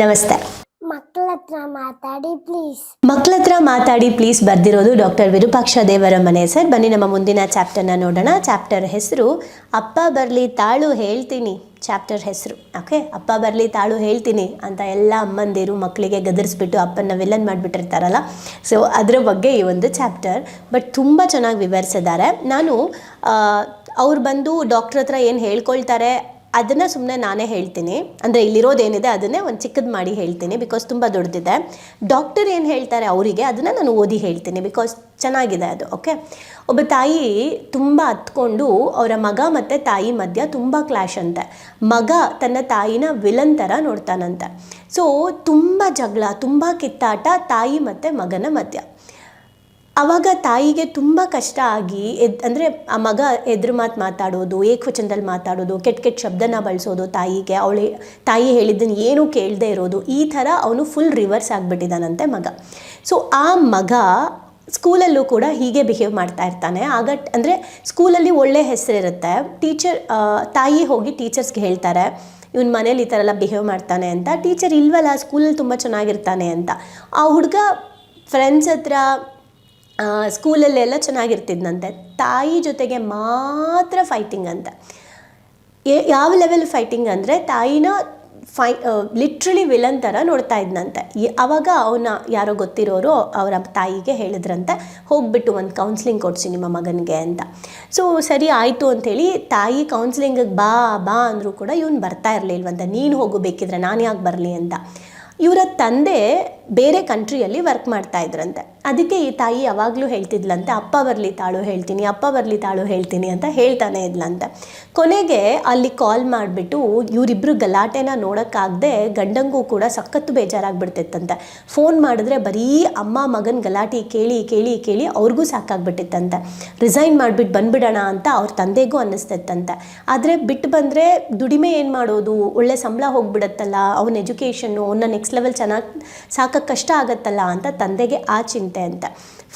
ನಮಸ್ತೆ. ಮಕ್ಕಳ ಹತ್ರ ಮಾತಾಡಿ ಪ್ಲೀಸ್ ಮಕ್ಕಳ ಹತ್ರ ಮಾತಾಡಿ ಪ್ಲೀಸ್ ಬರ್ದಿರೋದು ಡಾಕ್ಟರ್ ವಿರೂಪಾಕ್ಷ ದೇವರ ಮನೆ ಸರ್. ಬನ್ನಿ ನಮ್ಮ ಮುಂದಿನ ಚಾಪ್ಟರ್ನ ನೋಡೋಣ. ಚಾಪ್ಟರ್ ಹೆಸರು ಅಪ್ಪ ಬರಲಿ ತಾಳು ಹೇಳ್ತೀನಿ. ಚಾಪ್ಟರ್ ಹೆಸರು ಓಕೆ ಅಪ್ಪ ಬರಲಿ ತಾಳು ಹೇಳ್ತೀನಿ ಅಂತ ಎಲ್ಲ ಅಮ್ಮಂದಿರು ಮಕ್ಕಳಿಗೆ ಗದರಿಸ್ಬಿಟ್ಟು ಅಪ್ಪನ ವಿಲನ್ ಮಾಡಿಬಿಟ್ಟಿರ್ತಾರಲ್ಲ? ಸೊ ಅದರ ಬಗ್ಗೆ ಈ ಒಂದು ಚಾಪ್ಟರ್ ಬಟ್ ತುಂಬ ಚೆನ್ನಾಗಿ ವಿವರಿಸಿದ್ದಾರೆ. ನಾನು ಅವ್ರು ಬಂದು ಡಾಕ್ಟ್ರ್ ಹತ್ರ ಏನು ಹೇಳ್ಕೊಳ್ತಾರೆ ಅದನ್ನು ಸುಮ್ಮನೆ ನಾನೇ ಹೇಳ್ತೀನಿ. ಅಂದರೆ ಇಲ್ಲಿರೋದೇನಿದೆ ಅದನ್ನೇ ಒಂದು ಚಿಕ್ಕದು ಮಾಡಿ ಹೇಳ್ತೀನಿ ಬಿಕಾಸ್ ತುಂಬ ದೊಡ್ಡದಿದೆ ಡಾಕ್ಟರ್ ಏನು ಹೇಳ್ತಾರೆ ಅವರಿಗೆ ಅದನ್ನು ನಾನು ಓದಿ ಹೇಳ್ತೀನಿ ಬಿಕಾಸ್ ಚೆನ್ನಾಗಿದೆ ಅದು ಓಕೆ ಒಬ್ಬ ತಾಯಿ ತುಂಬ ಹತ್ಕೊಂಡು ಅವರ ಮಗ ಮತ್ತು ತಾಯಿ ಮಧ್ಯ ತುಂಬ ಕ್ಲಾಶ್ ಅಂತೆ. ಮಗ ತನ್ನ ತಾಯಿನ ವಿಲನ್ ಥರ ನೋಡ್ತಾನಂತೆ. ಸೊ ತುಂಬ ಜಗಳ, ತುಂಬ ಕಿತ್ತಾಟ ತಾಯಿ ಮತ್ತು ಮಗನ ಮಧ್ಯ. ಆವಾಗ ತಾಯಿಗೆ ತುಂಬ ಕಷ್ಟ ಆಗಿ ಎದ್, ಅಂದರೆ ಆ ಮಗ ಎದುರು ಮಾತು ಮಾತಾಡೋದು, ಏಕವಚನದಲ್ಲಿ ಮಾತಾಡೋದು, ಕೆಟ್ಟ ಕೆಟ್ಟ ಶಬ್ದನ ಬಳಸೋದು ತಾಯಿಗೆ, ಅವಳು, ತಾಯಿ ಹೇಳಿದ್ದನ್ನು ಏನೂ ಕೇಳದೇ ಇರೋದು, ಈ ಥರ ಅವನು ಫುಲ್ ರಿವರ್ಸ್ ಆಗಿಬಿಟ್ಟಿದ್ದಾನಂತೆ ಮಗ. ಸೊ ಆ ಮಗ ಸ್ಕೂಲಲ್ಲೂ ಕೂಡ ಹೀಗೆ ಬಿಹೇವ್ ಮಾಡ್ತಾ ಇರ್ತಾನೆ. ಆಗ ಅಂದರೆ ಸ್ಕೂಲಲ್ಲಿ ಒಳ್ಳೆ ಹೆಸರಿರುತ್ತೆ ಟೀಚರ್ ತಾಯಿ ಹೋಗಿ ಟೀಚರ್ಸ್ಗೆ ಹೇಳ್ತಾರೆ, ಇವನ್ ಮನೇಲಿ ಈ ಥರ ಎಲ್ಲ ಬಿಹೇವ್ ಮಾಡ್ತಾನೆ ಅಂತ. ಟೀಚರ್ ಇಲ್ವಲ್ಲ ಸ್ಕೂಲಲ್ಲಿ ತುಂಬ ಚೆನ್ನಾಗಿರ್ತಾನೆ ಅಂತ. ಆ ಹುಡುಗ ಫ್ರೆಂಡ್ಸ್ ಹತ್ರ ಸ್ಕೂಲಲ್ಲೆಲ್ಲ ಚೆನ್ನಾಗಿರ್ತಿದ್ನಂತೆ. ತಾಯಿ ಜೊತೆಗೆ ಮಾತ್ರ ಫೈಟಿಂಗ್ ಅಂತ. ಯಾವ ಲೆವೆಲ್ ಫೈಟಿಂಗ್ ಅಂದರೆ ತಾಯಿನ ಫೈ ಲಿಟ್ರಲಿ ವಿಲನ್ ಥರ ನೋಡ್ತಾ ಇದ್ನಂತೆ. ಆವಾಗ ಅವನ ಯಾರೋ ಗೊತ್ತಿರೋರು ಅವರ ತಾಯಿಗೆ ಹೇಳಿದ್ರಂತೆ, ಹೋಗ್ಬಿಟ್ಟು ಒಂದು ಕೌನ್ಸಿಲಿಂಗ್ ಕೊಡಿಸಿ ನಿಮ್ಮ ಮಗನಿಗೆ ಅಂತ. ಸೊ ಸರಿ ಆಯಿತು ಅಂಥೇಳಿ ತಾಯಿ ಕೌನ್ಸ್ಲಿಂಗಿಗೆ ಬಾ ಬಾ ಅಂದರೂ ಕೂಡ ಇವನು ಬರ್ತಾ ಇರಲಿಲ್ವಂತ. ನೀನು ಹೋಗಬೇಕಿದ್ರೆ ನಾನು ಯಾಕೆ ಬರಲಿ ಅಂತ. ಇವರ ತಂದೆ ಬೇರೆ ಕಂಟ್ರಿಯಲ್ಲಿ ವರ್ಕ್ ಮಾಡ್ತಾ ಇದ್ರಂತೆ. ಅದಕ್ಕೆ ಈ ತಾಯಿ ಯಾವಾಗಲೂ ಹೇಳ್ತಿದ್ಲಂತೆ, ಅಪ್ಪ ಬರಲಿ ತಾಳು ಹೇಳ್ತೀನಿ, ಅಪ್ಪ ಬರಲಿ ತಾಳು ಹೇಳ್ತೀನಿ ಅಂತ ಹೇಳ್ತಾನೆ ಇದ್ಲಂತೆ. ಕೊನೆಗೆ ಅಲ್ಲಿ ಕಾಲ್ ಮಾಡಿಬಿಟ್ಟು ಇವರಿಬ್ಬರು ಗಲಾಟೆನ ನೋಡೋಕ್ಕಾಗದೆ ಗಂಡಂಗೂ ಕೂಡ ಸಖತ್ತು ಬೇಜಾರಾಗ್ಬಿಡ್ತಿತ್ತಂತೆ. ಫೋನ್ ಮಾಡಿದ್ರೆ ಬರೀ ಅಮ್ಮ ಮಗನ ಗಲಾಟೆ ಕೇಳಿ ಕೇಳಿ ಕೇಳಿ ಅವ್ರಿಗೂ ಸಾಕಾಗ್ಬಿಟ್ಟಿತ್ತಂತೆ. ರಿಸೈನ್ ಮಾಡಿಬಿಟ್ಟು ಬಂದ್ಬಿಡೋಣ ಅಂತ ಅವ್ರ ತಂದೆಗೂ ಅನ್ನಿಸ್ತಿತ್ತಂತೆ. ಆದರೆ ಬಿಟ್ಟು ಬಂದರೆ ದುಡಿಮೆ ಏನು ಮಾಡೋದು? ಒಳ್ಳೆ ಸಂಬಳ ಹೋಗ್ಬಿಡತ್ತಲ್ಲ, ಅವನ ಎಜುಕೇಷನ್ನು ಅವನ್ನ ನೆಕ್ಸ್ಟ್ ಲೆವೆಲ್ ಚೆನ್ನಾಗಿ ಕಷ್ಟ ಆಗತ್ತಲ್ಲ ಅಂತ ತಂದೆಗೆ ಆ ಚಿಂತೆ ಅಂತ.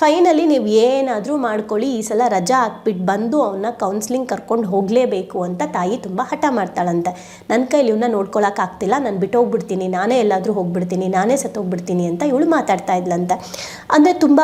ಫೈನಲಿ ನೀವು ಏನಾದರೂ ಮಾಡ್ಕೊಳ್ಳಿ, ಈ ಸಲ ರಜಾ ಹಾಕ್ಬಿಟ್ಟು ಬಂದು ಅವನ್ನ ಕೌನ್ಸ್ಲಿಂಗ್ ಕರ್ಕೊಂಡು ಹೋಗಲೇಬೇಕು ಅಂತ ತಾಯಿ ತುಂಬ ಹಠ ಮಾಡ್ತಾಳಂತೆ. ನನ್ನ ಕೈಲಿ ಇವನ್ನ ನೋಡ್ಕೊಳಕ್ಕಾಗ್ತಿಲ್ಲ ನಾನು ಬಿಟ್ಟು ಹೋಗ್ಬಿಡ್ತೀನಿ ನಾನೇ ಎಲ್ಲಾದರೂ ಹೋಗ್ಬಿಡ್ತೀನಿ, ನಾನೇ ಸತ್ತೋಗ್ಬಿಡ್ತೀನಿ ಅಂತ ಇವಳು ಮಾತಾಡ್ತಾ ಇದ್ಲಂತೆ. ಅಂದರೆ ತುಂಬ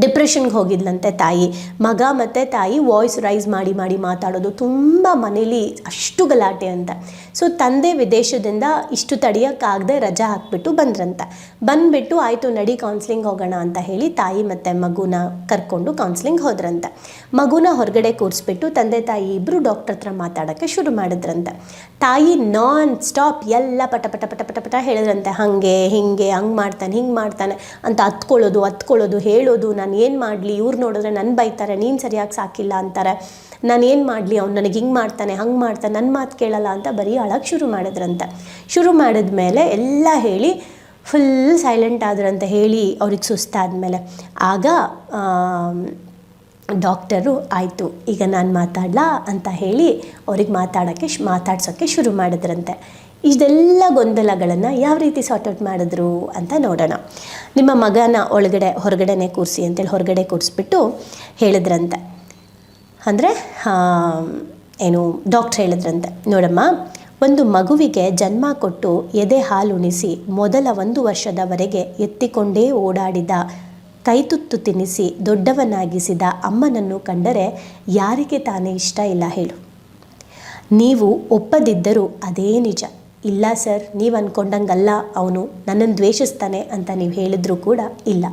ಡಿಪ್ರೆಷನ್ಗೆ ಹೋಗಿದ್ಲಂತೆ ತಾಯಿ. ಮಗ ಮತ್ತು ತಾಯಿ ವಾಯ್ಸ್ ರೈಸ್ ಮಾಡಿ ಮಾಡಿ ಮಾತಾಡೋದು ತುಂಬ ಮನೇಲಿ ಅಷ್ಟು ಗಲಾಟೆ ಅಂತ. ಸೊ ತಂದೆ ವಿದೇಶದಿಂದ ಇಷ್ಟು ತಡೆಯೋಕ್ಕಾಗದೆ ರಜಾ ಹಾಕ್ಬಿಟ್ಟು ಬಂದ್ರಂತೆ. ಬಂದುಬಿಟ್ಟು ಆಯಿತು ನಡಿ ಕೌನ್ಸ್ಲಿಂಗ್ ಹೋಗೋಣ ಅಂತ ಹೇಳಿ ತಾಯಿ ಮತ್ತು ಮಗುನ ಕರ್ಕೊಂಡು ಕೌನ್ಸ್ಲಿಂಗ್ ಹೋದ್ರಂತೆ. ಮಗುನ ಹೊರಗಡೆ ಕೂರಿಸ್ಬಿಟ್ಟು ತಂದೆ ತಾಯಿ ಇಬ್ಬರು ಡಾಕ್ಟರ್ ಹತ್ರ ಮಾತಾಡೋಕ್ಕೆ ಶುರು ಮಾಡಿದ್ರಂತೆ. ತಾಯಿ ನಾನ್ ಸ್ಟಾಪ್ ಎಲ್ಲ ಪಟ ಪಟ ಪಟ ಪಟ ಪಟ ಹೇಳಿದ್ರಂತೆ. ಹಾಗೆ, ಹಿಂಗೆ, ಹಂಗೆ ಮಾಡ್ತಾನೆ, ಹಿಂಗೆ ಮಾಡ್ತಾನೆ ಅಂತ ಹತ್ಕೊಳ್ಳೋದು ಹತ್ಕೊಳ್ಳೋದು ಹೇಳೋದು ನಾನು ಏನು ಮಾಡಲಿ? ಇವ್ರು ನೋಡಿದ್ರೆ ನನ್ನ ಬೈತಾರೆ ನೀನು ಸರಿಯಾಗಿ ಸಾಕಿಲ್ಲ ಅಂತಾರೆ. ನಾನು ಏನು ಮಾಡಲಿ? ಅವ್ನು ನನಗೆ ಹಿಂಗೆ ಮಾಡ್ತಾನೆ ಹಂಗೆ ಮಾಡ್ತಾನೆ ನನ್ನ ಮಾತು ಕೇಳಲ್ಲ ಅಂತ ಬರೀ ಅಳಕ್ಕೆ ಶುರು ಮಾಡಿದ್ರಂತೆ. ಶುರು ಮಾಡಿದ ಮೇಲೆ ಎಲ್ಲ ಹೇಳಿ ಫುಲ್ ಸೈಲೆಂಟ್ ಆದ್ರಂತ ಹೇಳಿ ಅವ್ರಿಗೆ ಸುಸ್ತಾದ್ಮೇಲೆ. ಆಗ ಆಮ್, ಡಾಕ್ಟರು ಆಯಿತು ಈಗ ನಾನು ಮಾತಾಡಲಾ ಅಂತ ಹೇಳಿ ಅವ್ರಿಗೆ ಮಾತಾಡೋಕ್ಕೆ ಮಾತಾಡ್ಸೋಕ್ಕೆ ಶುರು ಮಾಡಿದ್ರಂತೆ. ಇದೆಲ್ಲ ಗೊಂದಲಗಳನ್ನು ಯಾವ ರೀತಿ ಸಾರ್ಟ್ ಔಟ್ ಮಾಡಿದ್ರು ಅಂತ ನೋಡೋಣ. ನಿಮ್ಮ ಮಗನ ಒಳಗಡೆ, ಹೊರಗಡೆನೆ ಕೂರಿಸಿ ಅಂತೇಳಿ ಹೊರಗಡೆ ಕೂರಿಸ್ಬಿಟ್ಟು ಹೇಳಿದ್ರಂತೆ. ಅಂದರೆ ಏನು ಡಾಕ್ಟ್ರ್ ಹೇಳಿದ್ರಂತೆ. ನೋಡಮ್ಮ, ಒಂದು ಮಗುವಿಗೆ ಜನ್ಮ ಕೊಟ್ಟು ಎದೆ ಹಾಲುಣಿಸಿ ಮೊದಲ ಒಂದು ವರ್ಷದವರೆಗೆ ಎತ್ತಿಕೊಂಡೇ ಓಡಾಡಿದ ಕೈತುತ್ತು ತಿನ್ನಿಸಿ ದೊಡ್ಡವನಾಗಿಸಿದ ಅಮ್ಮನನ್ನು ಕಂಡರೆ ಯಾರಿಗೆ ತಾನೇ ಇಷ್ಟ ಇಲ್ಲ ಹೇಳು. ನೀವು ಒಪ್ಪದಿದ್ದರೂ ಅದೇ ನಿಜ. ಇಲ್ಲ ಸರ್, ನೀವು ಅಂದ್ಕೊಂಡಂಗಲ್ಲ ಅವನು ನನ್ನನ್ನು ದ್ವೇಷಿಸ್ತಾನೆ ಅಂತ ನೀವು ಹೇಳಿದರೂ ಕೂಡ ಇಲ್ಲ.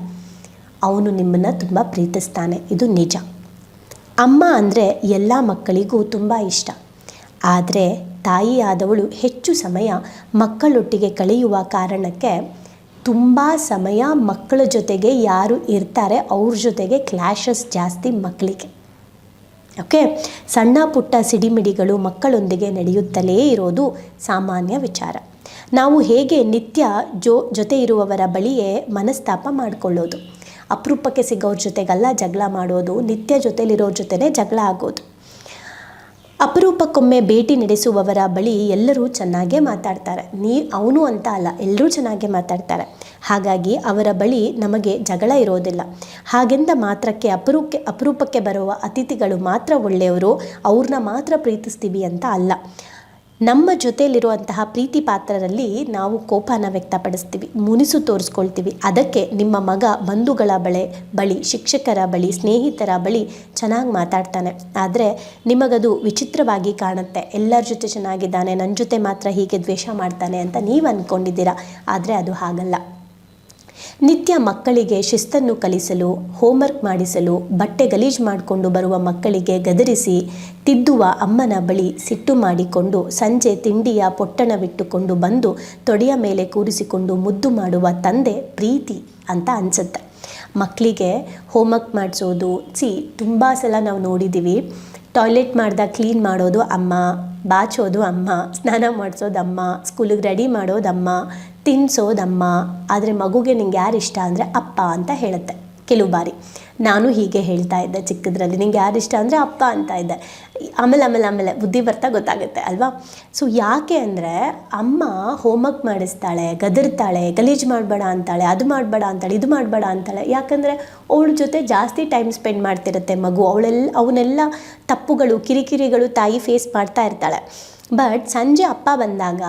ಅವನು ನಿಮ್ಮನ್ನು ತುಂಬ ಪ್ರೀತಿಸ್ತಾನೆ. ಇದು ನಿಜ. ಅಮ್ಮ ಅಂದರೆ ಎಲ್ಲ ಮಕ್ಕಳಿಗೂ ತುಂಬ ಇಷ್ಟ. ಆದರೆ ತಾಯಿಯಾದವಳು ಹೆಚ್ಚು ಸಮಯ ಮಕ್ಕಳೊಟ್ಟಿಗೆ ಕಳೆಯುವ ಕಾರಣಕ್ಕೆ ತುಂಬ ಸಮಯ ಮಕ್ಕಳ ಜೊತೆಗೆ ಯಾರು ಇರ್ತಾರೆ, ಅವ್ರ ಜೊತೆಗೆ ಕ್ಲ್ಯಾಶಸ್ ಜಾಸ್ತಿ ಮಕ್ಕಳಿಗೆ ಓಕೆ? ಸಣ್ಣ ಪುಟ್ಟ ಸಿಡಿಮಿಡಿಗಳು ಮಕ್ಕಳೊಂದಿಗೆ ನಡೆಯುತ್ತಲೇ ಇರೋದು ಸಾಮಾನ್ಯ ವಿಚಾರ. ನಾವು ಹೇಗೆ ನಿತ್ಯ ಜೋ, ಜೊತೆ ಇರುವವರ ಬಳಿಯೇ ಮನಸ್ತಾಪ ಮಾಡಿಕೊಳ್ಳೋದು? ಅಪರೂಪಕ್ಕೆ ಸಿಗೋರ ಜೊತೆಗೆಲ್ಲ ಜಗಳ ಮಾಡೋದು, ನಿತ್ಯ ಜೊತೆಲಿರೋರ ಜೊತೆನೇ ಜಗಳ ಆಗೋದು. ಅಪರೂಪಕ್ಕೊಮ್ಮೆ ಭೇಟಿ ನಡೆಸುವವರ ಬಳಿ ಎಲ್ಲರೂ ಚೆನ್ನಾಗೇ ಮಾತಾಡ್ತಾರೆ. ನೀ, ಅವನು ಅಂತ ಅಲ್ಲ ಎಲ್ಲರೂ ಚೆನ್ನಾಗೇ ಮಾತಾಡ್ತಾರೆ. ಹಾಗಾಗಿ ಅವರ ಬಳಿ ನಮಗೆ ಜಗಳ ಇರೋದಿಲ್ಲ. ಹಾಗೆಂದ ಮಾತ್ರಕ್ಕೆ ಅಪರೂಪಕ್ಕೆ ಅಪರೂಪಕ್ಕೆ ಬರುವ ಅತಿಥಿಗಳು ಮಾತ್ರ ಒಳ್ಳೆಯವರು ಅವ್ರನ್ನ ಮಾತ್ರ ಪ್ರೀತಿಸ್ತೀವಿ ಅಂತ ಅಲ್ಲ. ನಮ್ಮ ಜೊತೆಯಲ್ಲಿರುವಂತಹ ಪ್ರೀತಿ ಪಾತ್ರರಲ್ಲಿ ನಾವು ಕೋಪನ ವ್ಯಕ್ತಪಡಿಸ್ತೀವಿ, ಮುನಿಸು ತೋರಿಸ್ಕೊಳ್ತೀವಿ. ಅದಕ್ಕೆ ನಿಮ್ಮ ಮಗ ಬಂಧುಗಳ ಬಳೆ, ಬಳಿ, ಶಿಕ್ಷಕರ ಬಳಿ, ಸ್ನೇಹಿತರ ಬಳಿ ಚೆನ್ನಾಗಿ ಮಾತಾಡ್ತಾನೆ. ಆದರೆ ನಿಮಗದು ವಿಚಿತ್ರವಾಗಿ ಕಾಣುತ್ತೆ. ಎಲ್ಲರ ಜೊತೆ ಚೆನ್ನಾಗಿದ್ದಾನೆ ನನ್ನ ಜೊತೆ ಮಾತ್ರ ಹೀಗೆ ದ್ವೇಷ ಮಾಡ್ತಾನೆ ಅಂತ ನೀವು ಅಂದ್ಕೊಂಡಿದ್ದೀರಾ ಆದರೆ ಅದು ಹಾಗಲ್ಲ. ನಿತ್ಯ ಮಕ್ಕಳಿಗೆ ಶಿಸ್ತನ್ನು ಕಲಿಸಲು, ಹೋಮ್ವರ್ಕ್ ಮಾಡಿಸಲು, ಬಟ್ಟೆ ಗಲೀಜು ಮಾಡಿಕೊಂಡು ಬರುವ ಮಕ್ಕಳಿಗೆ ಗದರಿಸಿ, ತಿದ್ದುವ ಅಮ್ಮನ ಬಳಿ ಸಿಟ್ಟು ಮಾಡಿಕೊಂಡು ಸಂಜೆ ತಿಂಡಿಯ ಪೊಟ್ಟಣವಿಟ್ಟುಕೊಂಡು ಬಂದು ತೊಡೆಯ ಮೇಲೆ ಕೂರಿಸಿಕೊಂಡು ಮುದ್ದು ಮಾಡುವ ತಂದೆ ಪ್ರೀತಿ ಅಂತ ಅನಿಸುತ್ತೆ. ಮಕ್ಕಳಿಗೆ ಹೋಮ್ವರ್ಕ್ ಮಾಡಿಸೋದು ಸಿ ತುಂಬ ಸಲ ನಾವು ನೋಡಿದ್ದೀವಿ ಟಾಯ್ಲೆಟ್ ಮಾಡಿದಾಗ ಕ್ಲೀನ್ ಮಾಡೋದು ಅಮ್ಮ, ಬಾಚೋದು ಅಮ್ಮ, ಸ್ನಾನ ಮಾಡಿಸೋದು ಅಮ್ಮ, ಸ್ಕೂಲಿಗೆ ರೆಡಿ ಮಾಡೋದು ಅಮ್ಮ ತಿನ್ನಿಸೋದಮ್ಮ ಆದರೆ ಮಗುಗೆ ನಿಂಗೆ ಯಾರು ಇಷ್ಟ ಅಂದರೆ ಅಪ್ಪ ಅಂತ ಹೇಳುತ್ತೆ. ಕೆಲವು ಬಾರಿ. ನಾನು ಹೀಗೆ ಹೇಳ್ತಾ ಇದ್ದೆ ಚಿಕ್ಕದ್ರಲ್ಲಿ, ನಿಂಗೆ ಯಾರು ಇಷ್ಟ ಅಂದರೆ ಅಪ್ಪ ಅಂತ ಇದ್ದೆ. ಆಮೇಲೆ ಆಮೇಲೆ ಆಮೇಲೆ ಬುದ್ಧಿ ಬರ್ತಾ ಗೊತ್ತಾಗುತ್ತೆ, ಅಲ್ವಾ? ಸೊ ಯಾಕೆ ಅಂದರೆ ಅಮ್ಮ ಹೋಮ್ವರ್ಕ್ ಮಾಡಿಸ್ತಾಳೆ, ಗದರ್ತಾಳೆ, ಗಲೀಜು ಮಾಡಬೇಡ ಅಂತಾಳೆ, ಅದು ಮಾಡಬೇಡ ಅಂತಾಳೆ, ಇದು ಮಾಡಬೇಡ ಅಂತಾಳೆ. ಯಾಕಂದರೆ ಅವಳ ಜೊತೆ ಜಾಸ್ತಿ ಟೈಮ್ ಸ್ಪೆಂಡ್ ಮಾಡ್ತಿರುತ್ತೆ ಮಗು. ಅವಳೆಲ್ಲ ಅವನ್ನೆಲ್ಲ ತಪ್ಪುಗಳು, ಕಿರಿಕಿರಿಗಳು ತಾಯಿ ಫೇಸ್ ಮಾಡ್ತಾ ಇರ್ತಾಳೆ. ಬಟ್ ಸಂಜೆ ಅಪ್ಪ ಬಂದಾಗ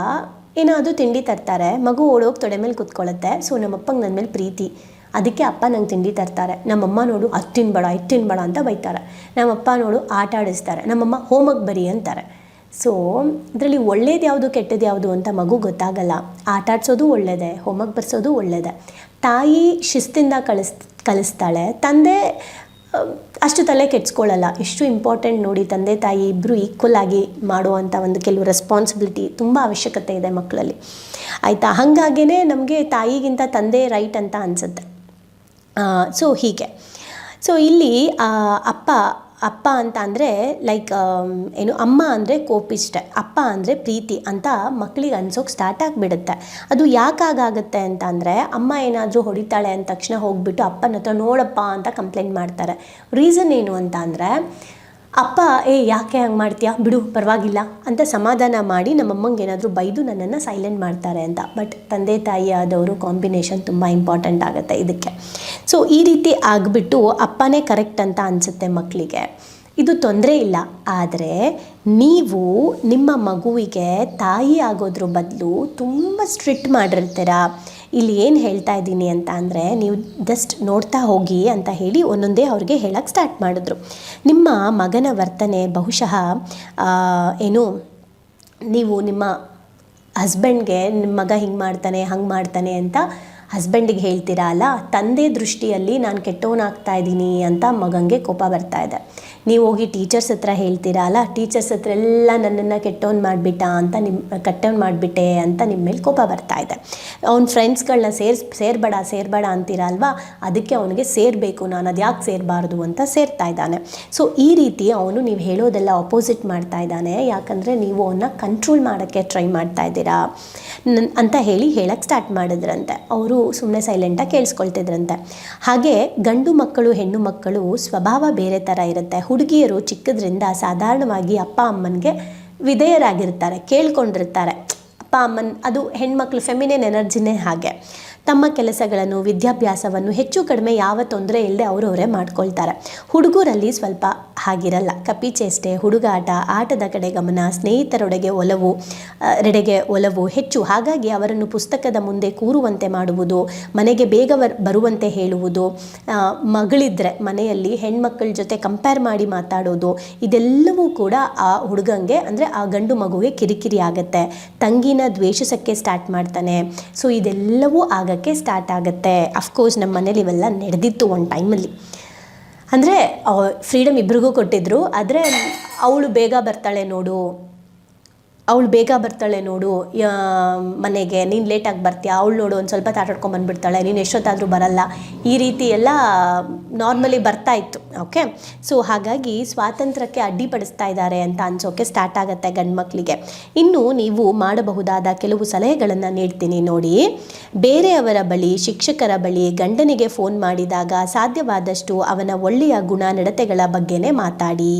ಏನಾದರೂ ತಿಂಡಿ ತರ್ತಾರೆ. ಮಗು ಓಡೋಗಿ ತೊಡೆ ಮೇಲೆ ಕುತ್ಕೊಳ್ಳುತ್ತೆ. ಸೊ ನಮ್ಮಪ್ಪಂಗೆ ನನ್ನ ಮೇಲೆ ಪ್ರೀತಿ. ಅದಕ್ಕೆ ಅಪ್ಪ ನಂಗೆ ತಿಂಡಿ ತರ್ತಾರೆ. ನಮ್ಮಮ್ಮ ನೋಡು, ಅದು ತಿನ್ಬೇಡ, ಇದು ತಿನ್ಬೇಡ ಅಂತ ಬೈತಾರೆ. ನಮ್ಮಪ್ಪ ನೋಡು, ಆಟ ಆಡಿಸ್ತಾರೆ. ನಮ್ಮಮ್ಮ ಹೋಮಕ್ಕೆ ಬರಿ ಅಂತಾರೆ. ಸೊ ಇದರಲ್ಲಿ ಒಳ್ಳೇದು ಯಾವುದು ಕೆಟ್ಟದ್ದು ಯಾವುದು ಅಂತ ಮಗು ಗೊತ್ತಾಗಲ್ಲ. ಆಟ ಆಡ್ಸೋದು ಒಳ್ಳೆಯದೇ ಹೋಮಕ್ಕೆ ಬರ್ಸೋದು ಒಳ್ಳೆಯದೇ ತಾಯಿ ಶಿಸ್ತಿಂದ ಕಳಿಸ್, ಕಲಿಸ್ತಾಳೆ. ತಂದೆ ಅಷ್ಟು ತಲೆ ಕೆಡ್ಸ್ಕೊಳ್ಳಲ್ಲ. ಎಷ್ಟು ಇಂಪಾರ್ಟೆಂಟ್ ನೋಡಿ ತಂದೆ ತಾಯಿ ಇಬ್ಬರು ಈಕ್ವಲ್ ಆಗಿ ಮಾಡುವಂಥ ಒಂದು ಕೆಲವು ರೆಸ್ಪಾನ್ಸಿಬಿಲಿಟಿ ತುಂಬ ಅವಶ್ಯಕತೆ ಇದೆ ಮಕ್ಕಳಲ್ಲಿ. ಆಯಿತಾ? ಹಾಗಾಗೇ ನಮಗೆ ತಾಯಿಗಿಂತ ತಂದೆ ರೈಟ್ ಅಂತ ಅನಿಸುತ್ತೆ. ಸೊ ಹೀಗೆ. ಸೊ ಇಲ್ಲಿ ಅಪ್ಪ ಅಪ್ಪ ಅಂತ ಅಂದರೆ ಲೈಕ್ ಏನು ಅಮ್ಮ ಅಂದರೆ ಕೋಪಿಷ್ಟ, ಅಪ್ಪ ಅಂದರೆ ಪ್ರೀತಿ ಅಂತ ಮಕ್ಕಳಿಗೆ ಅನ್ಸೋಕೆ ಸ್ಟಾರ್ಟ್ ಆಗಿಬಿಡುತ್ತೆ. ಅದು ಯಾಕಾಗುತ್ತೆ ಅಂತ ಅಂದರೆ, ಅಮ್ಮ ಏನಾದರೂ ಹೊಡಿತಾಳೆ ಅಂದ ತಕ್ಷಣ ಹೋಗಿಬಿಟ್ಟು ಅಪ್ಪನ ಹತ್ರ ನೋಡಪ್ಪ ಅಂತ ಕಂಪ್ಲೇಂಟ್ ಮಾಡ್ತಾರೆ. ರೀಸನ್ ಏನು ಅಂತ ಅಂದರೆ ಅಪ್ಪ, ಏ, ಯಾಕೆ ಹಂಗೆ ಮಾಡ್ತೀಯಾ? ಬಿಡು, ಪರವಾಗಿಲ್ಲ. ಅಂತ ಸಮಾಧಾನ ಮಾಡಿ ನಮ್ಮಮ್ಮಂಗೆ ಏನಾದರೂ ಬೈದು ನನ್ನನ್ನು ಸೈಲೆಂಟ್ ಮಾಡ್ತಾರೆ ಅಂತ. ಬಟ್ ತಂದೆ, ತಾಯಿ ಆದವರು ಕಾಂಬಿನೇಷನ್ ತುಂಬ ಇಂಪಾರ್ಟೆಂಟ್ ಆಗುತ್ತೆ ಇದಕ್ಕೆ. ಸೊ ಈ ರೀತಿ ಆಗಿಬಿಟ್ಟು ಅಪ್ಪನೇ ಕರೆಕ್ಟ್ ಅಂತ ಅನಿಸುತ್ತೆ ಮಕ್ಕಳಿಗೆ ಇದು ತೊಂದರೆ ಇಲ್ಲ. ಆದರೆ ನೀವು ನಿಮ್ಮ ಮಗುವಿಗೆ ತಾಯಿ ಆಗೋದ್ರ ಬದಲು ತುಂಬ ಸ್ಟ್ರಿಕ್ಟ್ ಮಾಡಿರ್ತೀರ? ಇಲ್ಲಿ ಏನು ಹೇಳ್ತಾ ಇದ್ದೀನಿ ಅಂತ ಅಂದರೆ ನೀವು ಜಸ್ಟ್ ನೋಡ್ತಾ ಹೋಗಿ ಅಂತ ಹೇಳಿ ಒಂದೊಂದೇ ಅವ್ರಿಗೆ ಹೇಳಕ್ಕೆ ಸ್ಟಾರ್ಟ್ ಮಾಡಿದ್ರು. ನಿಮ್ಮ ಮಗನ ವರ್ತನೆ ಬಹುಶಃ ಏನು, ನೀವು ನಿಮ್ಮ ಹಸ್ಬೆಂಡ್ಗೆ ನಿಮ್ಮ ಮಗ ಹಿಂಗೆ ಮಾಡ್ತಾನೆ, ಹಂಗೆ ಮಾಡ್ತಾನೆ ಅಂತ ಹಸ್ಬೆಂಡಿಗೆ ಹೇಳ್ತೀರಾ ಅಲ್ಲ, ತಂದೆ ದೃಷ್ಟಿಯಲ್ಲಿ ನಾನು ಕೆಟ್ಟವನಾಗ್ತಾ ಇದ್ದೀನಿ ಅಂತ ಮಗಂಗೆ ಕೋಪ ಬರ್ತಾ ಇದೆ. ನೀವು ಹೋಗಿ ಟೀಚರ್ಸ್ ಹತ್ರ ಹೇಳ್ತೀರಾ ಅಲ್ಲ, ಟೀಚರ್ಸ್ ಹತ್ರ ಎಲ್ಲ ನನ್ನನ್ನು ಕೆಟ್ಟವನ್ ಮಾಡಿಬಿಟ್ಟ ಅಂತ ನಿಮ್ಮ ಕಟ್ಟವನ್ ಮಾಡಿಬಿಟ್ಟೆ ಅಂತ ನಿಮ್ಮ ಮೇಲೆ ಕೋಪ ಬರ್ತಾ ಇದೆ. ಅವ್ನ ಫ್ರೆಂಡ್ಸ್ಗಳನ್ನ ಸೇರ್ಸ್, ಸೇರ್ಬೇಡ ಸೇರ್ಬೇಡ ಅಂತೀರಾ ಅಲ್ವಾ, ಅದಕ್ಕೆ ಅವನಿಗೆ ಸೇರಬೇಕು, ನಾನು ಅದು ಯಾಕೆ ಸೇರಬಾರ್ದು ಅಂತ ಸೇರ್ತಾ ಇದ್ದಾನೆ. ಸೊ, ಈ ರೀತಿ ಅವನು ನೀವು ಹೇಳೋದೆಲ್ಲ ಅಪೋಸಿಟ್ ಮಾಡ್ತಾ ಇದ್ದಾನೆ. ಯಾಕಂದರೆ ನೀವು ಅವನ್ನ ಕಂಟ್ರೋಲ್ ಮಾಡೋಕ್ಕೆ ಟ್ರೈ ಮಾಡ್ತಾ ಇದ್ದೀರಾ. ಅಂತ ಹೇಳಿ ಹೇಳಕ್ಕೆ ಸ್ಟಾರ್ಟ್ ಮಾಡಿದ್ರಂತೆ. ಅವರು ಸುಮ್ಮನೆ ಸೈಲೆಂಟಾಗಿ ಕೇಳಿಸ್ಕೊಳ್ತಿದ್ರಂತೆ. ಹಾಗೆ ಗಂಡು ಮಕ್ಕಳು, ಹೆಣ್ಣು ಮಕ್ಕಳು ಸ್ವಭಾವ ಬೇರೆ ಥರ ಇರುತ್ತೆ. ಹುಡುಗಿಯರು ಚಿಕ್ಕದ್ರಿಂದ ಸಾಧಾರಣವಾಗಿ ಅಪ್ಪ ಅಮ್ಮನಿಗೆ ವಿಧೇಯರಾಗಿರ್ತಾರೆ, ಕೇಳ್ಕೊಂಡಿರ್ತಾರೆ. ಅಪ್ಪ ಅಮ್ಮನ, ಅದು ಹೆಣ್ಮಕ್ಳು ಫೆಮಿನಿನ್ ಎನರ್ಜಿನೇ ಹಾಗೆ. ತಮ್ಮ ಕೆಲಸಗಳನ್ನು, ವಿದ್ಯಾಭ್ಯಾಸವನ್ನು ಹೆಚ್ಚು ಕಡಿಮೆ ಯಾವ ತೊಂದರೆ ಇಲ್ಲದೆ ಅವರವರೇ ಮಾಡ್ಕೊಳ್ತಾರೆ. ಹುಡುಗರಲ್ಲಿ ಸ್ವಲ್ಪ ಹಾಗಿರಲ್ಲ. ಕಪಿಚೇಷ್ಟೆ, ಹುಡುಗಾಟ, ಆಟದ ಕಡೆ ಗಮನ, ಸ್ನೇಹಿತರೊಡೆಗೆ ಒಲವು ರೆಡೆಗೆ ಒಲವು ಹೆಚ್ಚು. ಹಾಗಾಗಿ ಅವರನ್ನು ಪುಸ್ತಕದ ಮುಂದೆ ಕೂರುವಂತೆ ಮಾಡುವುದು, ಮನೆಗೆ ಬೇಗ ಬರ್- ಬರುವಂತೆ ಹೇಳುವುದು ಮಗಳಿದ್ರೆ ಮನೆಯಲ್ಲಿ ಹೆಣ್ಮಕ್ಳ ಜೊತೆ ಕಂಪೇರ್ ಮಾಡಿ ಮಾತಾಡೋದು, ಇದೆಲ್ಲವೂ ಕೂಡ ಆ ಹುಡುಗಂಗೆ ಅಂದರೆ ಆ ಗಂಡು ಮಗುವಿಗೆ ಕಿರಿಕಿರಿ ಆಗುತ್ತೆ. ತಂಗಿನ ದ್ವೇಷಿಸೋಕ್ಕೆ ಸ್ಟಾರ್ಟ್ ಮಾಡ್ತಾನೆ. ಸೊ ಇದೆಲ್ಲವೂ ಆಗಕ್ಕೆ ಸ್ಟಾರ್ಟ್ ಆಗುತ್ತೆ. ಅಫ್ಕೋರ್ಸ್ ನಮ್ಮ ಮನೇಲಿ ಇವೆಲ್ಲ ನಡೆದಿತ್ತು ಒಂದು ಟೈಮಲ್ಲಿ ಅಂದರೆ ಫ್ರೀಡಮ್ ಇಬ್ರಿಗೂ ಕೊಟ್ಟಿದ್ರು. ಆದರೆ ಅವಳು ಬೇಗ ಬರ್ತಾಳೆ ನೋಡು. ಅವಳು ಬೇಗ ಬರ್ತಾಳೆ ನೋಡು ಮನೆಗೆ, ನೀನು ಲೇಟಾಗಿ ಬರ್ತೀಯ? ಅವಳು ನೋಡು, ಒಂದು ಸ್ವಲ್ಪ ತಾಟಾಡ್ಕೊಂಡು ಬಂದ್ಬಿಡ್ತಾಳೆ, ನೀನು ಎಷ್ಟೊತ್ತಾದರೂ ಬರಲ್ಲ. ಈ ರೀತಿ ಎಲ್ಲ ನಾರ್ಮಲಿ ಬರ್ತಾ ಇತ್ತು ಓಕೆ ಸೊ ಹಾಗಾಗಿ ಸ್ವಾತಂತ್ರ್ಯಕ್ಕೆ ಅಡ್ಡಿಪಡಿಸ್ತಾ ಇದ್ದಾರೆ ಅಂತ ಅನ್ಸೋಕೆ ಸ್ಟಾರ್ಟ್ ಆಗುತ್ತೆ ಗಂಡು ಮಕ್ಕಳಿಗೆ ಇನ್ನು ನೀವು ಮಾಡಬಹುದಾದ ಕೆಲವು ಸಲಹೆಗಳನ್ನು ನೀಡ್ತೀನಿ ನೋಡಿ. ಬೇರೆಯವರ ಬಳಿ, ಶಿಕ್ಷಕರ ಬಳಿ ಗಂಡನಿಗೆ ಫೋನ್ ಮಾಡಿದಾಗ ಸಾಧ್ಯವಾದಷ್ಟು ಅವನ ಒಳ್ಳೆಯ ಗುಣ ನಡತೆಗಳ ಬಗ್ಗೆನೇ ಮಾತಾಡಿ.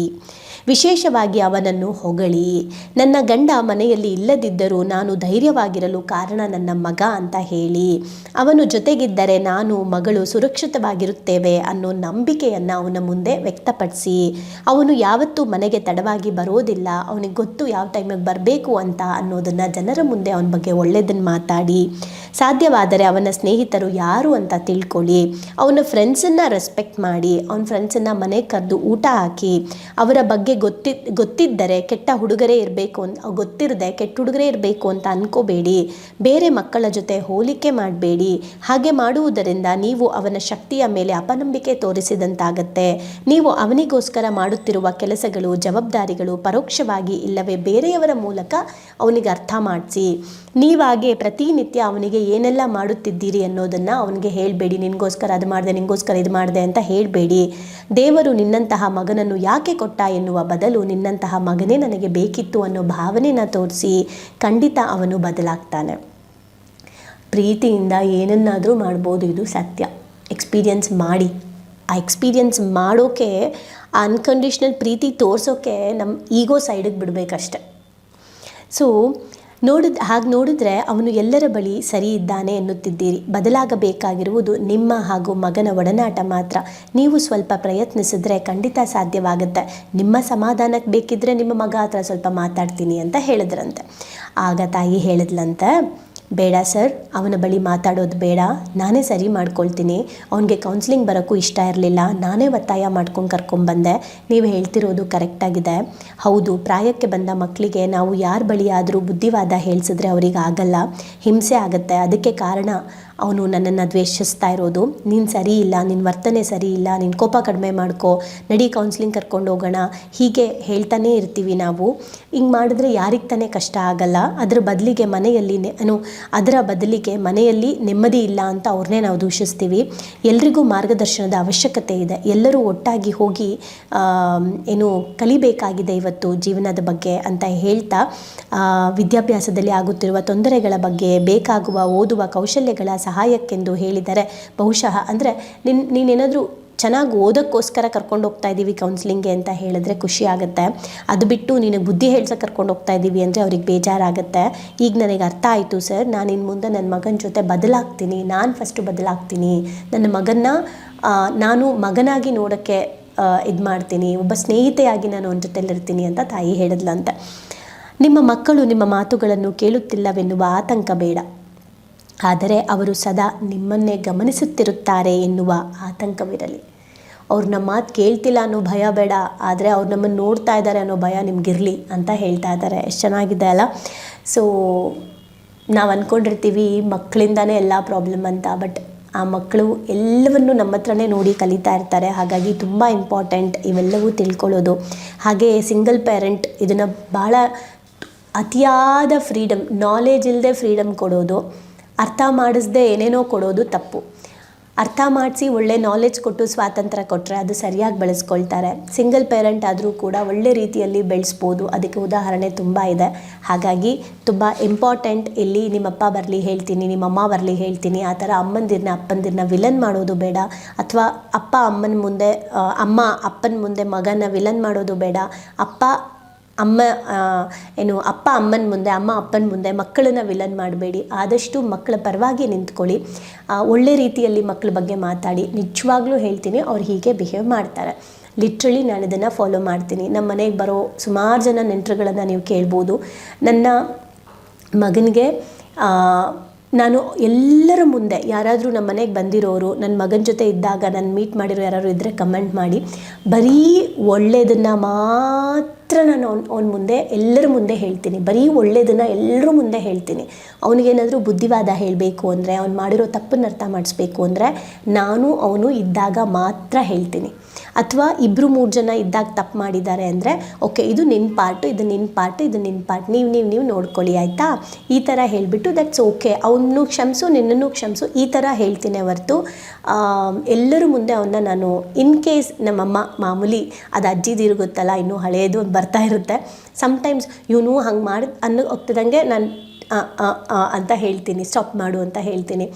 ವಿಶೇಷವಾಗಿ ಅವನನ್ನು ಹೊಗಳಿ. ನನ್ನ ಗಂಡ ಮನೆಯಲ್ಲಿ ಇಲ್ಲದಿದ್ದರೂ ನಾನು ಧೈರ್ಯವಾಗಿರಲು ಕಾರಣ ನನ್ನ ಮಗ ಅಂತ ಹೇಳಿ. ಅವನು ಜೊತೆಗಿದ್ದರೆ ನಾನು ಮಗಳು ಸುರಕ್ಷಿತವಾಗಿರುತ್ತೇವೆ ಅನ್ನೋ ನಂಬಿಕೆಯನ್ನು ಅವನ ಮುಂದೆ ವ್ಯಕ್ತಪಡಿಸಿ. ಅವನು ಯಾವತ್ತೂ ಮನೆಗೆ ತಡವಾಗಿ ಬರೋದಿಲ್ಲ. ಅವನಿಗೆ ಗೊತ್ತು ಯಾವ ಟೈಮಿಗೆ ಬರಬೇಕು ಅಂತ ಅನ್ನೋದನ್ನು ಜನರ ಮುಂದೆ ಅವನ ಬಗ್ಗೆ ಒಳ್ಳೆಯದನ್ನು ಮಾತಾಡಿ. ಸಾಧ್ಯವಾದರೆ ಅವನ ಸ್ನೇಹಿತರು ಯಾರು ಅಂತ ತಿಳ್ಕೊಳ್ಳಿ. ಅವನ ಫ್ರೆಂಡ್ಸನ್ನು ರೆಸ್ಪೆಕ್ಟ್ ಮಾಡಿ. ಅವನ ಫ್ರೆಂಡ್ಸನ್ನು ಮನೆಗೆ ಕರೆದು ಊಟ ಹಾಕಿ. ಅವರ ಬಗ್ಗೆ ಗೊತ್ತಿ, ಗೊತ್ತಿದ್ದರೆ ಕೆಟ್ಟ ಹುಡುಗರೇ ಇರಬೇಕು ಅಂತ ಗೊತ್ತಿರದೆ ಕೆಟ್ಟ ಹುಡುಗರೇ ಇರಬೇಕು ಅಂತ ಅನ್ಕೋಬೇಡಿ. ಬೇರೆ ಮಕ್ಕಳ ಜೊತೆ ಹೋಲಿಕೆ ಮಾಡಬೇಡಿ. ಹಾಗೆ ಮಾಡುವುದರಿಂದ ನೀವು ಅವನ ಶಕ್ತಿಯ ಮೇಲೆ ಅಪನಂಬಿಕೆ ತೋರಿಸಿದಂತಾಗತ್ತೆ. ನೀವು ಅವನಿಗೋಸ್ಕರ ಮಾಡುತ್ತಿರುವ ಕೆಲಸಗಳು, ಜವಾಬ್ದಾರಿಗಳು ಪರೋಕ್ಷವಾಗಿ ಇಲ್ಲವೇ ಬೇರೆಯವರ ಮೂಲಕ ಅವನಿಗೆ ಅರ್ಥ ಮಾಡಿಸಿ. ನೀವಾಗೆ ಪ್ರತಿನಿತ್ಯ ಅವನಿಗೆ ಏನೆಲ್ಲ ಮಾಡುತ್ತಿದ್ದೀರಿ ಅನ್ನೋದನ್ನು ಅವನಿಗೆ ಹೇಳಬೇಡಿ. ನಿನಗೋಸ್ಕರ ಅದು ಮಾಡಿದೆ, ನಿನಗೋಸ್ಕರ ಇದು ಮಾಡಿದೆ ಅಂತ ಹೇಳಬೇಡಿ. ದೇವರು ನಿನ್ನಂತಹ ಮಗನನ್ನು ಯಾಕೆ ಕೊಟ್ಟ ಎನ್ನುವ ಬದಲು ನಿನ್ನಂತಹ ಮಗನೇ ನನಗೆ ಬೇಕಿತ್ತು ಅನ್ನೋ ಭಾವನೆನ ತೋರಿಸಿ ಖಂಡಿತ ಅವನು ಬದಲಾಗ್ತಾನೆ. ಪ್ರೀತಿಯಿಂದ ಏನನ್ನಾದರೂ ಮಾಡ್ಬೋದು, ಇದು ಸತ್ಯ. ಎಕ್ಸ್ಪೀರಿಯನ್ಸ್ ಮಾಡಿ. ಆ ಎಕ್ಸ್ಪೀರಿಯನ್ಸ್ ಮಾಡೋಕೆ, ಆ ಅನ್ಕಂಡೀಷ್ನಲ್ ಪ್ರೀತಿ ತೋರಿಸೋಕ್ಕೆ ನಮ್ಮ ಈಗೋ ಸೈಡಿಗೆ ಬಿಡಬೇಕಷ್ಟೆ. ಸೊ ನೋಡಿದ ಹಾಗೆ ನೋಡಿದ್ರೆ ಅವನು ಎಲ್ಲರ ಬಳಿ ಸರಿ ಇದ್ದಾನೆ ಎನ್ನುತ್ತಿದ್ದೀರಿ. ಬದಲಾಗಬೇಕಾಗಿರುವುದು ನಿಮ್ಮ ಹಾಗೂ ಮಗನ ಒಡನಾಟ ಮಾತ್ರ. ನೀವು ಸ್ವಲ್ಪ ಪ್ರಯತ್ನಿಸಿದ್ರೆ ಖಂಡಿತ ಸಾಧ್ಯವಾಗುತ್ತೆ. ನಿಮ್ಮ ಸಮಾಧಾನಕ್ಕೆ ಬೇಕಿದ್ರೆ ನಿಮ್ಮ ಮಗ ಹತ್ರ ಸ್ವಲ್ಪ ಮಾತಾಡ್ತೀನಿ ಅಂತ ಹೇಳಿದ್ರಂತೆ. ಆಗ ತಾಯಿ ಹೇಳಿದ್ಲಂತೆ ಬೇಡ ಸರ್, ಅವನ ಬಳಿ ಮಾತಾಡೋದು ಬೇಡ. ನಾನೇ ಸರಿ ಮಾಡ್ಕೊಳ್ತೀನಿ. ಅವನಿಗೆ ಕೌನ್ಸಿಲಿಂಗ್ ಬರೋಕ್ಕೂ ಇಷ್ಟ ಇರಲಿಲ್ಲ. ನಾನೇ ಒತ್ತಾಯ ಮಾಡ್ಕೊಂಡು ಕರ್ಕೊಂಡ್ಬಂದೆ ನೀವು ಹೇಳ್ತಿರೋದು ಕರೆಕ್ಟಾಗಿದೆ ಹೌದು, ಪ್ರಾಯಕ್ಕೆ ಬಂದ ಮಕ್ಕಳಿಗೆ ನಾವು ಯಾರ ಬಳಿ ಆದರೂ ಬುದ್ಧಿವಾದ ಹೇಳಿಸಿದ್ರೆ ಅವರಿಗೆ ಆಗಲ್ಲ. ಹಿಂಸೆ ಆಗುತ್ತೆ. ಅದಕ್ಕೆ ಕಾರಣ ಅವನು ನನ್ನನ್ನು ದ್ವೇಷಿಸ್ತಾ ಇರೋದು. ನೀನು ಸರಿ ಇಲ್ಲ ನಿನ್ನ ವರ್ತನೆ ಸರಿ ಇಲ್ಲ ನಿನ್ನ ಕೋಪ ಕಡಿಮೆ ಮಾಡ್ಕೋ, ನಡಿ ಕೌನ್ಸಿಲಿಂಗ್ ಕರ್ಕೊಂಡು ಹೋಗೋಣ. ಹೀಗೆ ಹೇಳ್ತಾನೇ ಇರ್ತೀವಿ ನಾವು. ಹಿಂಗೆ ಮಾಡಿದ್ರೆ ಯಾರಿಗೆ ತಾನೇ ಕಷ್ಟ ಆಗಲ್ಲ. ಅದ್ರ ಬದಲಿಗೆ ಮನೆಯಲ್ಲಿ ಏನು ಅದರ ಬದಲಿಗೆ ಮನೆಯಲ್ಲಿ ನೆಮ್ಮದಿ ಇಲ್ಲ ಅಂತ ಅವ್ರನ್ನೇ ನಾವು ದೂಷಿಸ್ತೀವಿ. ಎಲ್ರಿಗೂ ಮಾರ್ಗದರ್ಶನದ ಅವಶ್ಯಕತೆ ಇದೆ. ಎಲ್ಲರೂ ಒಟ್ಟಾಗಿ ಹೋಗಿ ಏನು ಕಲಿಬೇಕಾಗಿದೆ ಇವತ್ತು ಜೀವನದ ಬಗ್ಗೆ ಅಂತ ಹೇಳ್ತಾ ವಿದ್ಯಾಭ್ಯಾಸದಲ್ಲಿ ಆಗುತ್ತಿರುವ ತೊಂದರೆಗಳ ಬಗ್ಗೆ, ಬೇಕಾಗುವ ಓದುವ ಕೌಶಲ್ಯಗಳ ಸಹಾಯಕ್ಕೆಂದು ಹೇಳಿದರೆ. ಬಹುಶಃ ಅಂದರೆ ನಿನ್, ನೀನೇನಾದರೂ ಚೆನ್ನಾಗಿ ಓದೋಕ್ಕೋಸ್ಕರ ಕರ್ಕೊಂಡು ಹೋಗ್ತಾ ಇದ್ದೀವಿ ಕೌನ್ಸಿಲಿಂಗ್ಗೆ ಅಂತ ಹೇಳಿದ್ರೆ ಖುಷಿ ಆಗುತ್ತೆ. ಅದು ಬಿಟ್ಟು ನಿನಗೆ ಬುದ್ಧಿ ಹೇಳ್ಸಕ್ಕೆ ಕರ್ಕೊಂಡು ಹೋಗ್ತಾ ಇದ್ದೀವಿ ಅಂದರೆ ಅವ್ರಿಗೆ ಬೇಜಾರಾಗುತ್ತೆ. ಈಗ ನನಗೆ ಅರ್ಥ ಆಯಿತು ಸರ್, ನಾನು ಇನ್ನು ಮುಂದೆ ನನ್ನ ಮಗನ ಜೊತೆ ಬದಲಾಗ್ತೀನಿ. ನಾನು ಫಸ್ಟು ಬದಲಾಗ್ತೀನಿ. ನನ್ನ ಮಗನ್ನ ನಾನು ಮಗನಾಗಿ ನೋಡೋಕ್ಕೆ ಇದು ಮಾಡ್ತೀನಿ. ಒಬ್ಬ ಸ್ನೇಹಿತೆಯಾಗಿ ನಾನು ಅವನ ಜೊತೆಲಿರ್ತೀನಿ ಅಂತ ತಾಯಿ ಹೇಳಿದ್ಲಂತೆ. ನಿಮ್ಮ ಮಕ್ಕಳು ನಿಮ್ಮ ಮಾತುಗಳನ್ನು ಕೇಳುತ್ತಿಲ್ಲವೆನ್ನುವ ಆತಂಕ ಬೇಡ. ಆದರೆ ಅವರು ಸದಾ ನಿಮ್ಮನ್ನೇ ಗಮನಿಸುತ್ತಿರುತ್ತಾರೆ ಎನ್ನುವ ಆತಂಕವಿರಲಿ. ಅವ್ರು ನಮ್ಮ ಮಾತು ಕೇಳ್ತಿಲ್ಲ ಅನ್ನೋ ಭಯ ಬೇಡ, ಆದರೆ ಅವ್ರು ನಮ್ಮನ್ನು ನೋಡ್ತಾ ಇದ್ದಾರೆ ಅನ್ನೋ ಭಯ ನಿಮಗಿರಲಿ ಅಂತ ಹೇಳ್ತಾ ಇದ್ದಾರೆ. ಎಷ್ಟು ಚೆನ್ನಾಗಿದೆ ಅಲ್ಲ? ಸೊ ನಾವು ಅಂದ್ಕೊಂಡಿರ್ತೀವಿ ಮಕ್ಕಳಿಂದಾನೇ ಎಲ್ಲ ಪ್ರಾಬ್ಲಮ್ ಅಂತ ಬಟ್ ಆ ಮಕ್ಕಳು ಎಲ್ಲವನ್ನು ನಮ್ಮ ಹತ್ರನೇ ನೋಡಿ ಕಲಿತಾ ಇರ್ತಾರೆ. ಹಾಗಾಗಿ ತುಂಬ ಇಂಪಾರ್ಟೆಂಟ್ ಇವೆಲ್ಲವೂ ತಿಳ್ಕೊಳ್ಳೋದು. ಹಾಗೆ ಸಿಂಗಲ್ ಪೇರೆಂಟ್ ಇದನ್ನು ಭಾಳ ಅತಿಯಾದ ಫ್ರೀಡಮ್ ನಾಲೆಜ್ ಇಲ್ಲದೆ ಫ್ರೀಡಮ್ ಕೊಡೋದು. ಅರ್ಥ ಮಾಡಿಸ್ದೆ ಏನೇನೋ ಕೊಡೋದು ತಪ್ಪು. ಅರ್ಥ ಮಾಡಿಸಿ ಒಳ್ಳೆ ನಾಲೆಜ್ ಕೊಟ್ಟು ಸ್ವಾತಂತ್ರ್ಯ ಕೊಟ್ಟರೆ ಅದು ಸರಿಯಾಗಿ ಬೆಳೆಸ್ಕೊಳ್ತಾರೆ. ಸಿಂಗಲ್ ಪೇರೆಂಟ್ ಆದರೂ ಕೂಡ ಒಳ್ಳೆ ರೀತಿಯಲ್ಲಿ ಬೆಳೆಸ್ಬೋದು. ಅದಕ್ಕೆ ಉದಾಹರಣೆ ತುಂಬ ಇದೆ. ಹಾಗಾಗಿ ತುಂಬ ಇಂಪಾರ್ಟೆಂಟ್ ಇಲ್ಲಿ ನಿಮ್ಮಪ್ಪ ಬರಲಿ ಹೇಳ್ತೀನಿ, ನಿಮ್ಮಮ್ಮ ಬರಲಿ ಹೇಳ್ತೀನಿ, ಆ ಥರ ಅಮ್ಮಂದಿರನ್ನ ಅಪ್ಪಂದಿರನ್ನ ವಿಲನ್ ಮಾಡೋದು ಬೇಡ. ಅಥವಾ ಅಪ್ಪ ಅಮ್ಮನ ಮುಂದೆ ಅಮ್ಮ ಅಪ್ಪನ ಮುಂದೆ ಮಗನ ವಿಲನ್ ಮಾಡೋದು ಬೇಡ. ಅಪ್ಪ ಅಮ್ಮ ಏನು ಅಪ್ಪ ಅಮ್ಮನ ಮುಂದೆ, ಅಮ್ಮ ಅಪ್ಪನ ಮುಂದೆ ಮಕ್ಕಳನ್ನ ವಿಲನ್ ಮಾಡಬೇಡಿ. ಆದಷ್ಟು ಮಕ್ಕಳ ಪರವಾಗಿ ನಿಂತ್ಕೊಳ್ಳಿ. ಒಳ್ಳೆ ರೀತಿಯಲ್ಲಿ ಮಕ್ಕಳ ಬಗ್ಗೆ ಮಾತಾಡಿ. ನಿಜವಾಗ್ಲೂ ಹೇಳ್ತೀನಿ, ಅವ್ರು ಹೀಗೆ ಬಿಹೇವ್ ಮಾಡ್ತಾರೆ. ಲಿಟ್ರಲಿ ನಾನು ಇದನ್ನು ಫಾಲೋ ಮಾಡ್ತೀನಿ. ನಮ್ಮ ಮನೆಗೆ ಬರೋ ಸುಮಾರು ಜನ ನೆಂಟರುಗಳನ್ನು ನೀವು ಕೇಳ್ಬೋದು. ನನ್ನ ಮಗನಿಗೆ ನಾನು ಎಲ್ಲರ ಮುಂದೆ ಯಾರಾದರೂ ನಮ್ಮ ಮನೆಗೆ ಬಂದಿರೋರು ನನ್ನ ಮಗನ ಜೊತೆ ಇದ್ದಾಗ ನಾನು ಮೀಟ್ ಮಾಡಿರೋ ಯಾರಾದ್ರು ಇದ್ದರೆ ಕಮೆಂಟ್ ಮಾಡಿ. ಬರೀ ಒಳ್ಳೆಯದನ್ನು ಮಾತ್ರ ನಾನು ಅವ್ನ ಅವ್ನ ಮುಂದೆ, ಎಲ್ಲರ ಮುಂದೆ ಹೇಳ್ತೀನಿ. ಬರೀ ಒಳ್ಳೆಯದನ್ನು ಎಲ್ಲರ ಮುಂದೆ ಹೇಳ್ತೀನಿ. ಅವನಿಗೇನಾದರೂ ಬುದ್ಧಿವಾದ ಹೇಳಬೇಕು ಅಂದರೆ, ಅವ್ನು ಮಾಡಿರೋ ತಪ್ಪನ್ನು ಅರ್ಥ ಮಾಡಿಸ್ಬೇಕು ಅಂದರೆ, ನಾನು ಅವನು ಇದ್ದಾಗ ಮಾತ್ರ ಹೇಳ್ತೀನಿ. ಅಥವಾ ಇಬ್ಬರು ಮೂರು ಜನ ಇದ್ದಾಗ ತಪ್ಪು ಮಾಡಿದ್ದಾರೆ ಅಂದರೆ ಓಕೆ ಇದು ನಿನ್ನ ಪಾರ್ಟು ಇದು ನಿನ್ನ ಪಾರ್ಟು ಇದು ನಿನ್ನ ಪಾರ್ಟ್ ನೀವು ನೀವು ನೀವು ನೋಡ್ಕೊಳ್ಳಿ, ಆಯಿತಾ? ಈ ಥರ ಹೇಳಿಬಿಟ್ಟು ದಟ್ಸ್ ಓಕೆ ಅವನು ಕ್ಷಮಿಸು, ನಿನ್ನನ್ನು ಕ್ಷಮಿಸು, ಈ ಥರ ಹೇಳ್ತೀನಿ ಹೊರತು ಎಲ್ಲರ ಮುಂದೆ ಅವನ್ನ ನಾನು ಇನ್ ಕೇಸ್ ನಮ್ಮಮ್ಮ ಮಾಮೂಲಿ ಅದು ಅಜ್ಜಿದಿರು ಗೊತ್ತಲ್ಲ ಇನ್ನೂ ಹಳೆಯದು ಬರ್ತಾ ಇರುತ್ತೆ. ಸಮ್ಟೈಮ್ಸ್ ಇವನು ಹಂಗೆ ಮಾಡಿ, ಅನ್ನೋ ಹೋಗ್ತಿದ್ದಂಗೆ ನಾನು ಅಂತ ಹೇಳ್ತೀನಿ ಸ್ಟಾಪ್ ಮಾಡು ಅಂತ ಹೇಳ್ತೀನಿ.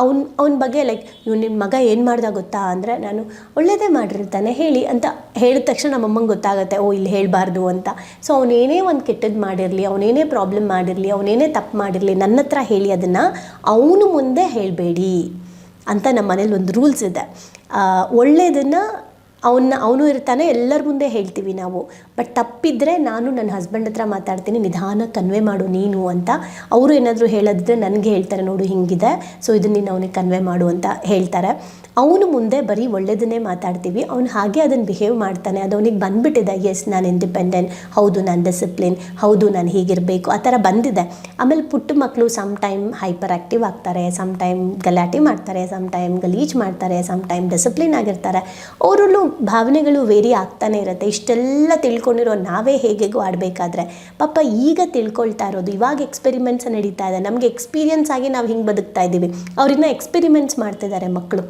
ಅವ್ನ, ಅವನ ಬಗ್ಗೆ ಲೈಕ್ ಇವ್ನು ನಿನ್ನ ಮಗ ಏನು ಮಾಡ್ದ ಗೊತ್ತಾ ಅಂದರೆ, ನಾನು ಒಳ್ಳೆಯದೇ ಮಾಡಿರ್ತಾನೆ ಹೇಳಿ ಅಂತ ಹೇಳಿದ ತಕ್ಷಣ ನಮ್ಮಮ್ಮಂಗೆ ಗೊತ್ತಾಗುತ್ತೆ, ಓ, ಇಲ್ಲಿ ಹೇಳಬಾರ್ದು ಅಂತ. ಸೊ ಅವನೇನೇ ಒಂದು ಕೆಟ್ಟದ್ದು ಮಾಡಿರಲಿ ಅವನೇನೇ ಪ್ರಾಬ್ಲಮ್ ಮಾಡಿರಲಿ ಅವನೇನೇ ತಪ್ಪು ಮಾಡಿರಲಿ, ನನ್ನ ಹತ್ರ ಹೇಳಿ ಅದನ್ನು ಅವನು ಮುಂದೆ ಹೇಳಬೇಡಿ ಅಂತ ನಮ್ಮ ಮನೇಲಿ ಒಂದು ರೂಲ್ಸ್ ಇದೆ. ಒಳ್ಳೆಯದನ್ನು ಅವನ್ನ, ಅವನು ಇರ್ತಾನೆ, ಎಲ್ಲರ ಮುಂದೆ ಹೇಳ್ತೀವಿ ನಾವು. ಬಟ್ ತಪ್ಪಿದ್ರೆ ನಾನು ನನ್ನ ಹಸ್ಬೆಂಡ್ ಹತ್ರ ಮಾತಾಡ್ತೀನಿ, ನಿಧಾನ ಕನ್ವೆ ಮಾಡು ನೀನು ಅಂತ. ಅವರು ಏನಾದರೂ ಹೇಳೋದಿದ್ರೆ ನನಗೆ ಹೇಳ್ತಾರೆ, ನೋಡು ಹಿಂಗಿದೆ ಸೊ ಇದನ್ನ ನೀನು ಅವನಿಗೆ ಕನ್ವೆ ಮಾಡು ಅಂತ ಹೇಳ್ತಾರೆ. ಅವನು ಮುಂದೆ ಬರೀ ಒಳ್ಳೇದನ್ನೇ ಮಾತಾಡ್ತೀವಿ, ಅವ್ನು ಹಾಗೆ ಅದನ್ನು ಬಿಹೇವ್ ಮಾಡ್ತಾನೆ. ಅದು ಅವನಿಗೆ ಬಂದುಬಿಟ್ಟಿದೆ ಎಸ್ ನಾನು ಇಂಡಿಪೆಂಡೆಂಟ್ ಹೌದು, ನಾನು ಡಿಸಿಪ್ಲಿನ್ ಹೌದು, ನಾನು ಹೀಗಿರಬೇಕು, ಆ ಥರ ಬಂದಿದೆ. ಆಮೇಲೆ ಪುಟ್ಟ ಮಕ್ಕಳು ಸಮ್ ಟೈಮ್ ಹೈಪರ್ ಆ್ಯಕ್ಟಿವ್ ಆಗ್ತಾರೆ ಸಮ್ ಟೈಮ್ ಗಲಾಟೆ ಮಾಡ್ತಾರೆ ಸಮ್ ಟೈಮ್ ಗಲೀಜ್ ಮಾಡ್ತಾರೆ ಸಮ್ ಟೈಮ್ ಡಿಸಿಪ್ಲಿನ್ ಆಗಿರ್ತಾರೆ. ಅವರಲ್ಲೂ ಭಾವನೆಗಳು ವೇರಿ ಆಗ್ತಾನೆ ಇರುತ್ತೆ. ಇಷ್ಟೆಲ್ಲ ತಿಳ್ಕೊಂಡಿರೋ ನಾವೇ ಹೇಗೆಗೋ ಆಡಬೇಕಾದ್ರೆ, ಪಾಪ ಈಗ ತಿಳ್ಕೊಳ್ತಾ ಇರೋದು, ಇವಾಗ ಎಕ್ಸ್ಪೆರಿಮೆಂಟ್ಸ್ ನಡೀತಾ ಇದೆ. ನಮಗೆ ಎಕ್ಸ್ಪೀರಿಯನ್ಸ್ ಆಗಿ ನಾವು ಹಿಂಗೆ ಬದುಕ್ತಾ ಇದ್ದೀವಿ. ಅವ್ರನ್ನ ಎಕ್ಸ್ಪೆರಿಮೆಂಟ್ಸ್ ಮಾಡ್ತಿದ್ದಾರೆ ಮಕ್ಕಳು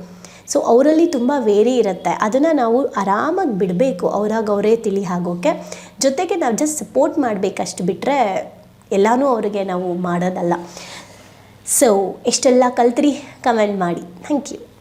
ಸೊ ಅವರಲ್ಲಿ ತುಂಬ ವೇರಿ ಇರುತ್ತೆ. ಅದನ್ನು ನಾವು ಆರಾಮಾಗಿ ಬಿಡಬೇಕು, ಅವ್ರಾಗ ಅವರೇ ತಿಳಿ ಆಗೋಕ್ಕೆ ಜೊತೆಗೆ ನಾವು ಜಸ್ಟ್ ಸಪೋರ್ಟ್ ಮಾಡಬೇಕಷ್ಟು ಬಿಟ್ಟರೆ ಎಲ್ಲನೂ ಅವರಿಗೆ ನಾವು ಮಾಡೋದಲ್ಲ. ಸೊ ಎಷ್ಟೆಲ್ಲ ಕಲ್ತ್ರಿ? ಕಮೆಂಟ್ ಮಾಡಿ. Thank you